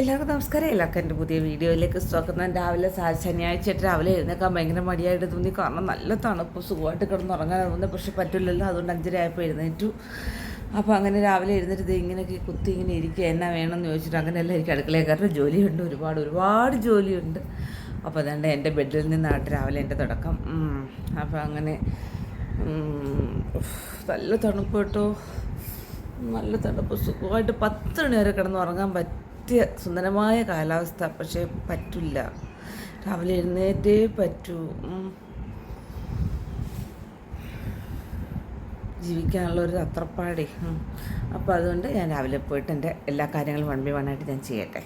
എല്ലാവർക്കും നമസ്കാരം. എല്ലാവർക്കും എന്റെ പുതിയ വീഡിയോയിലേക്ക് സ്വാഗതം. രാവിലെ ശനിയാഴ്ച രാവിലെ എഴുന്നേക്കാൻ ഭയങ്കര മടിയായിട്ട് തോന്നി. കാരണം നല്ല തണുപ്പ് സുഖമായിട്ട് കിടന്നുറങ്ങാൻ തോന്നുന്നു പക്ഷേ പറ്റില്ലല്ലോ അതുകൊണ്ട് അഞ്ചര ആയപ്പോൾ എഴുന്നേറ്റു. അപ്പോൾ അങ്ങനെ രാവിലെ എഴുന്നേറ്റ് ഇങ്ങനെയൊക്കെ കുത്തി ഇങ്ങനെ ഇരിക്കുക എന്നാ വേണമെന്ന് ചോദിച്ചിട്ട് അങ്ങനെയല്ല എനിക്ക് അടുക്കളയെക്കാരുടെ ജോലിയുണ്ട്. ഒരുപാട് ഒരുപാട് ജോലിയുണ്ട്. അപ്പോൾ അതുകൊണ്ട് എന്റെ ബെഡിൽ നിന്നാണ് രാവിലെ എന്റെ തുടക്കം. അപ്പോൾ അങ്ങനെ നല്ല തണുപ്പ് കേട്ടോ. നല്ല തണുപ്പ് സുഖമായിട്ട് പത്ത് മണി വരെ കിടന്ന് ഉറങ്ങാൻ പറ്റിയ സുന്ദരമായ കാലാവസ്ഥ പക്ഷേ പറ്റില്ല രാവിലെ എഴുന്നേറ്റേ പറ്റൂ. ജീവിക്കാനുള്ള ഒരു അത്രപ്പാടേ. അപ്പോൾ അതുകൊണ്ട് ഞാൻ രാവിലെ പോയിട്ട് എന്റെ എല്ലാ കാര്യങ്ങളും വൺ ബൈ വൺ ആയിട്ട് ഞാൻ ചെയ്യട്ടെ.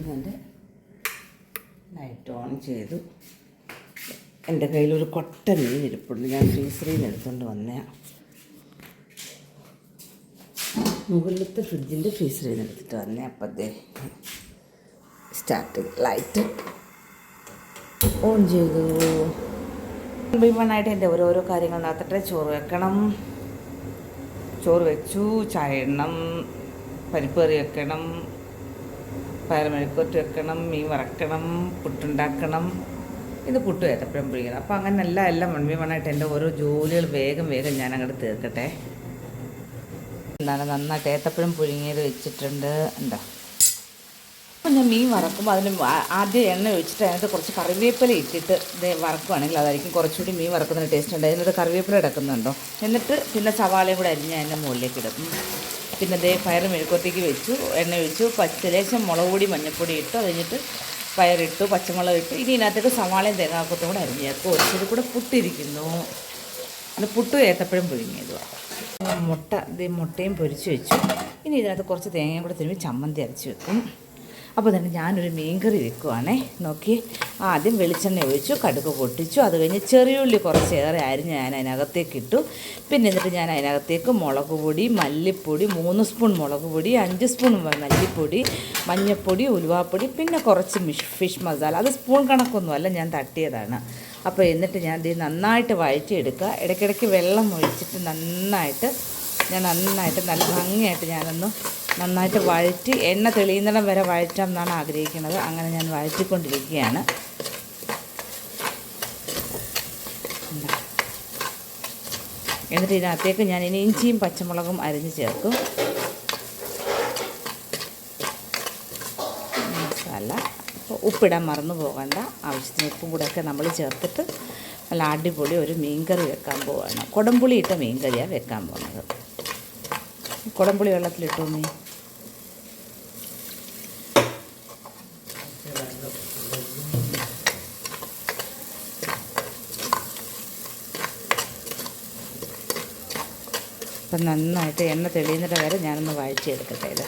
ഇതെന്റെ ലൈറ്റ് ഓൺ ചെയ്തു. എന്റെ കയ്യിലൊരു കൊട്ട മീൻ ഇരിപ്പുണ്ട്. ഞാൻ ഫ്രീസറിൽ നിന്ന് എടുത്തുകൊണ്ട് വന്നേ മുകളിലത്തെ ഫ്രിഡ്ജിന്റെ ഫ്രീസറിൽ നിന്ന് എടുത്തിട്ട് വന്നേ. അപ്പം ദേ സ്റ്റാർട്ട് ലൈറ്റ് ഓൺ ചെയ്തു. ഭീമനായിട്ട് എന്റെ ഓരോരോ കാര്യങ്ങൾ നടത്തട്ടെ. ചോറ് വെക്കണം. ചോറ് വെച്ചു. ചായ ഇടണം. പരിപ്പ് കറി വെക്കണം. പയറുമെഴുക്കോട്ട് വെക്കണം. മീൻ വറക്കണം. പുട്ടുണ്ടാക്കണം. ഇത് പുട്ട് ഏത്തപ്പഴം പിടിക്കണം. അപ്പോൾ അങ്ങനെ എല്ലാം എല്ലാം മൺമീമണായിട്ട് എന്റെ ഓരോ ജോലികൾ വേഗം വേഗം ഞാൻ അങ്ങോട്ട് തീർക്കട്ടെ. എന്താണ് നന്നായിട്ട് ഏത്തപ്പഴം പുഴുങ്ങിയത് വെച്ചിട്ടുണ്ട്. എന്താ? അപ്പം ഞാൻ മീൻ വറക്കുമ്പോൾ അതിന് ആദ്യം എണ്ണ ഒഴിച്ചിട്ട് അതിനകത്ത് കുറച്ച് കറിവേപ്പില ഇട്ടിട്ട് ഇത് വറക്കുവാണെങ്കിൽ അതായിരിക്കും കുറച്ചുകൂടി മീൻ വറക്കുന്നതിന് ടേസ്റ്റ് ഉണ്ട്. അതിനകത്ത് കറിവേപ്പില ഇടക്കുന്നുണ്ടോ എന്നിട്ട് പിന്നെ സവാളയും കൂടെ അരിഞ്ഞ് അതിന്റെ മുകളിലേക്ക് ഇടും. പിന്നെ ദേ പയർ മെഴുക്കോട്ടേക്ക് വെച്ചു എണ്ണ ഒഴിച്ചു പച്ച ലേശം മുളക് പൊടി മഞ്ഞൾപ്പൊടി ഇട്ടു. അത് കഴിഞ്ഞിട്ട് പയറിട്ടു പച്ചമുളക് ഇട്ടു. ഇനി ഇതിനകത്തേക്ക് സവാളയും തേങ്ങാക്കത്തും കൂടെ അരിഞ്ഞ് അപ്പോൾ ഒരിച്ചിട്ട് കൂടെ പുട്ടിരിക്കുന്നു. അത് പുട്ടും ഏത്തപ്പഴം പുഴുങ്ങിയത് മുട്ട ഇത് മുട്ടയും പൊരിച്ച് വെച്ചു. ഇനി ഇതിനകത്ത് കുറച്ച് തേങ്ങയും കൂടെ തിരുമ്പി ചമ്മന്തി അരച്ച് വെക്കും. അപ്പോൾ തന്നെ ഞാനൊരു മീൻകറി വെക്കുവാണേ. നോക്കി. ആദ്യം വെളിച്ചെണ്ണ ഒഴിച്ചു കടുക് പൊട്ടിച്ചു. അത് കഴിഞ്ഞ് ചെറിയുള്ളി കുറച്ചേറെ അരിഞ്ഞ് ഞാൻ അതിനകത്തേക്ക് ഇട്ടു. പിന്നെ എന്നിട്ട് ഞാൻ അതിനകത്തേക്ക് മുളക് പൊടി മല്ലിപ്പൊടി മൂന്ന് സ്പൂൺ മുളക് പൊടി അഞ്ച് സ്പൂൺ മല്ലിപ്പൊടി മഞ്ഞൾപ്പൊടി ഉലുവാപ്പൊടി പിന്നെ കുറച്ച് ഫിഷ് മസാല. അത് സ്പൂൺ കണക്കൊന്നുമല്ല ഞാൻ തട്ടിയതാണ്. അപ്പോൾ എന്നിട്ട് ഞാൻ ഇത് നന്നായിട്ട് വഴറ്റിയെടുക്കുക. ഇടയ്ക്കിടയ്ക്ക് വെള്ളം ഒഴിച്ചിട്ട് നന്നായിട്ട് ഞാൻ നന്നായിട്ട് നല്ല ഭംഗിയായിട്ട് ഞാനൊന്ന് നന്നായിട്ട് വഴറ്റി എണ്ണ തെളിയുന്നിടം വരെ വഴറ്റാം എന്നാണ് ആഗ്രഹിക്കുന്നത്. അങ്ങനെ ഞാൻ വഴറ്റിക്കൊണ്ടിരിക്കുകയാണ്. എന്നിട്ട് ഇതിനകത്തേക്ക് ഞാൻ ഇനി ഇഞ്ചിയും പച്ചമുളകും അരിഞ്ഞ് ചേർക്കും. മസാല. ഉപ്പിടാൻ മറന്നു പോകണ്ട. ആവശ്യത്തിന് ഉപ്പും കൂടെയൊക്കെ നമ്മൾ ചേർത്തിട്ട് നല്ല അടിപൊളി ഒരു മീൻകറി വെക്കാൻ പോവാണ്. കുടംപുളി ഇട്ട മീൻകറിയാണ് വെക്കാൻ പോകുന്നത്. കുടംപുളി വെള്ളത്തിലിട്ടു മീൻ അപ്പം നന്നായിട്ട് എണ്ണ തെളിയുന്നിട്ട് വരെ ഞാനൊന്ന് വായിച്ചെടുക്കട്ടെ ഇത്.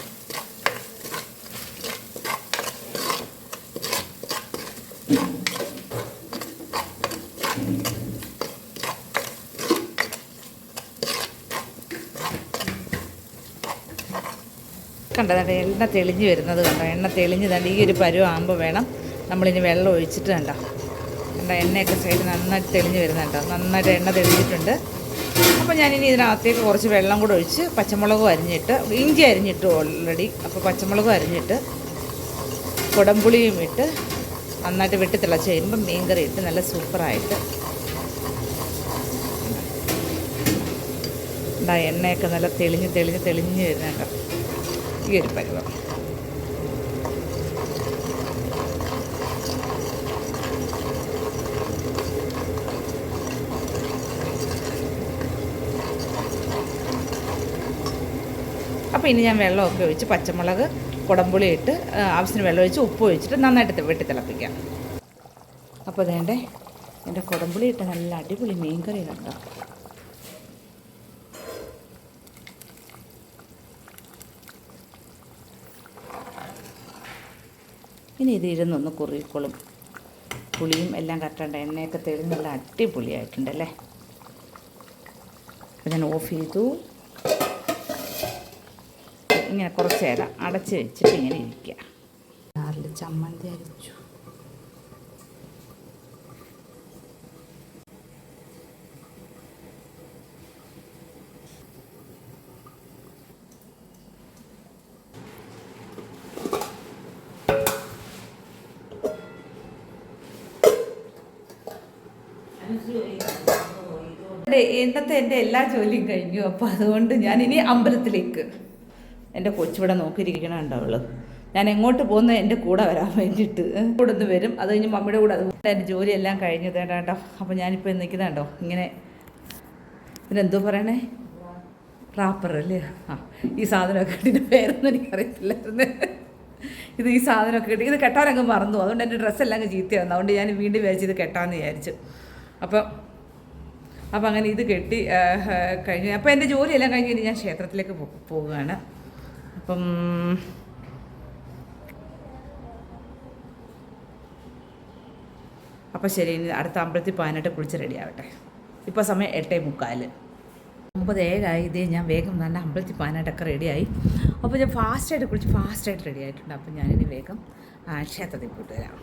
കണ്ടോ? ദാണ്ടെ എണ്ണ തെളിഞ്ഞ് വരുന്നത് കണ്ടോ? എണ്ണ തെളിഞ്ഞ് തണ്ട് ഈ ഒരു പരുവാകുമ്പോൾ വേണം നമ്മളിനി വെള്ളം ഒഴിച്ചിട്ട് കണ്ടോ? കണ്ടോ? എണ്ണയൊക്കെ സൈഡ് നന്നായിട്ട് തെളിഞ്ഞ് വരുന്നുണ്ടോ നന്നായിട്ട് എണ്ണ തെളിഞ്ഞിട്ടുണ്ട്. അപ്പോൾ ഞാനിനി ഇതിനകത്തേക്ക് കുറച്ച് വെള്ളം കൂടെ ഒഴിച്ച് പച്ചമുളകും അരിഞ്ഞിട്ട് ഇഞ്ചി അരിഞ്ഞിട്ട് ഓൾറെഡി അപ്പോൾ പച്ചമുളകും അരിഞ്ഞിട്ട് കുടംപുളിയും ഇട്ട് നന്നായിട്ട് വെട്ടി തിളച്ച് കഴിയുമ്പോൾ മീൻ കറി ഇട്ട് നല്ല സൂപ്പറായിട്ട് എണ്ണയൊക്കെ നല്ല തെളിഞ്ഞ് തെളിഞ്ഞ് തെളിഞ്ഞ് വരുന്നുണ്ടോ ഈ ഒരു അപ്പോൾ ഇനി ഞാൻ വെള്ളമൊക്കെ ഒഴിച്ച് പച്ചമുളക് കുടംപുളി ഇട്ട് ആവശ്യത്തിന് വെള്ളം ഒഴിച്ച് ഉപ്പ് ഒഴിച്ചിട്ട് നന്നായിട്ട് വെട്ടി തിളപ്പിക്കാം. അപ്പോൾ അതേണ്ടേ എന്റെ കുടംപുളി ഇട്ട് നല്ല അടിപൊളി മീൻ കറി കണ്ടോ? ഇനി ഇത് ഇരുന്നൊന്ന് കുറിക്കോളും പുളിയും എല്ലാം കറക്റ്റുണ്ട് എണ്ണയൊക്കെ തെളിഞ്ഞ് നല്ല അടിപൊളിയായിട്ടുണ്ടല്ലേ അപ്പം ഞാൻ ഓഫ് ചെയ്തു. ഇങ്ങനെ കുറച്ച് നേരം അടച്ച് വെച്ചിട്ട് ഇങ്ങനെ ഇരിക്കുക. ചമ്മന്തി അരച്ചു. ഇന്നത്തെ എന്റെ എല്ലാ ജോലിയും കഴിഞ്ഞു. അപ്പോൾ അതുകൊണ്ട് ഞാൻ ഇനി അമ്പലത്തിലേക്ക്. എന്റെ കൊച്ചിവിടെ നോക്കിയിരിക്കണുണ്ടോ അവൾ ഞാൻ എങ്ങോട്ട് പോകുന്ന എന്റെ കൂടെ വരാൻ വേണ്ടിയിട്ട്. കൂടെ ഒന്ന് വരും. അത് കഴിഞ്ഞ് മമ്മിയുടെ കൂടെ അതുകൊണ്ട് എന്റെ ജോലിയെല്ലാം കഴിഞ്ഞു. കേട്ടോ അപ്പോൾ ഞാനിപ്പോൾ നിൽക്കുന്നുണ്ടോ ഇങ്ങനെ. ഇതിനെന്തോ പറയണേ? റാപ്പർ അല്ലേ? ആ ഈ സാധനമൊക്കെ ഇതിന്റെ പേരൊന്നും എനിക്കറിയത്തില്ലായിരുന്നു. ഇത് ഈ സാധനമൊക്കെ കിട്ടി ഇത് കെട്ടാനങ്ങ് മറന്നു. അതുകൊണ്ട് എന്റെ ഡ്രസ്സെല്ലാം അങ്ങ് ചീത്തയായിരുന്നു അതുകൊണ്ട് ഞാൻ വീണ്ടും വിചാരിച്ച് ഇത് കെട്ടാമെന്ന് വിചാരിച്ചു. അപ്പോൾ അപ്പോൾ അങ്ങനെ ഇത് കെട്ടി കഴിഞ്ഞ്. അപ്പോൾ എന്റെ ജോലിയെല്ലാം കഴിഞ്ഞ് കഴിഞ്ഞ് ഞാൻ ക്ഷേത്രത്തിലേക്ക് പോവുകയാണ്. അപ്പം അപ്പോൾ ശരി ഇനി അടുത്ത അമ്പലത്തിൽ പോകാനായിട്ട് കുളിച്ച് റെഡി ആവട്ടെ. ഇപ്പോൾ സമയം എട്ടേ മുക്കാൽ ഒമ്പത് ഏഴായി ഇതേ ഞാൻ വേഗം തന്നെ അമ്പലത്തിൽ പോകാനായിട്ടൊക്കെ റെഡിയായി അപ്പോൾ ഞാൻ ഫാസ്റ്റായിട്ട് കുളിച്ച് ഫാസ്റ്റായിട്ട് റെഡി ആയിട്ടുണ്ട്. അപ്പോൾ ഞാനിനി വേഗം ക്ഷേത്രത്തിൽ പോയിട്ട് വരാം.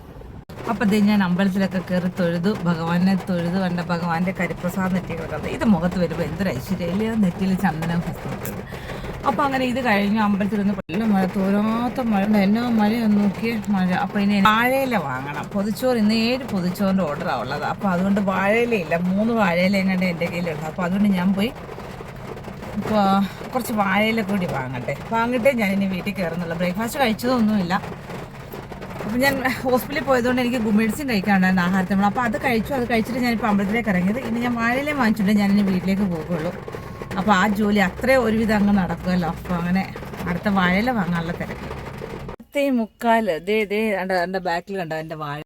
അപ്പോൾ ഇതേ ഞാൻ അമ്പലത്തിലൊക്കെ കയറി തൊഴുതു ഭഗവാനെ തൊഴുതു കണ്ട ഭഗവാന്റെ കരിപ്രസാദം നെറ്റികളൊക്കെ ഇത് മുഖത്ത് വരുമ്പോൾ എന്തൊരു ഐശ്വര്യമില്ല നെറ്റിയിൽ ചന്ദനം ഹസ്തമിട്ടത് അപ്പോൾ അങ്ങനെ ഇത് കഴിഞ്ഞു അമ്പലത്തിൽ നിന്ന് നല്ല മഴ തോരാത്ത മഴ. എന്നോ മഴയൊന്ന് നോക്കിയ? മഴ. അപ്പോൾ ഇനി വാഴയില വാങ്ങണം. പൊതിച്ചോറ് ഇന്ന് ഏഴ് പൊതിച്ചോറിന്റെ ഓർഡറാണ് ഉള്ളത്. അപ്പോൾ അതുകൊണ്ട് വാഴയിലയില്ല മൂന്ന് വാഴയില എങ്ങാണ്ട് എന്റെ കയ്യിലുണ്ട്. അപ്പോൾ അതുകൊണ്ട് ഞാൻ പോയി കുറച്ച് വാഴയില കൂടി വാങ്ങട്ടെ. ഞാൻ ഇനി വീട്ടിൽ കയറുന്നുള്ളൂ ബ്രേക്ക്ഫാസ്റ്റ് കഴിച്ചതൊന്നുമില്ല. അപ്പോൾ ഞാൻ ഹോസ്പിറ്റലിൽ പോയതുകൊണ്ട് എനിക്ക് മെഡിസിൻ കഴിക്കാനുണ്ടായിരുന്നു ആഹാരത്തിൽ അപ്പോൾ അത് കഴിച്ചു അത് കഴിച്ചിട്ട് ഞാനിപ്പോൾ അമ്പലത്തിലേക്ക് ഇറങ്ങിയത്. ഇനി ഞാൻ വാഴയിലേ വാങ്ങിച്ചിട്ട് ഞാൻ ഇനി വീട്ടിലേക്ക് പോകുള്ളൂ. അപ്പോൾ ആ ജോലി അത്രയും ഒരുവിധം അങ്ങ് നടക്കുമല്ലോ. അപ്പോൾ അങ്ങനെ അടുത്ത വാഴയില വാങ്ങാനുള്ള തിരക്ക്. പത്തേ മുക്കാൽ ദേ ദേ എന്റെ ബാക്കിൽ കണ്ടോ എന്റെ വാഴ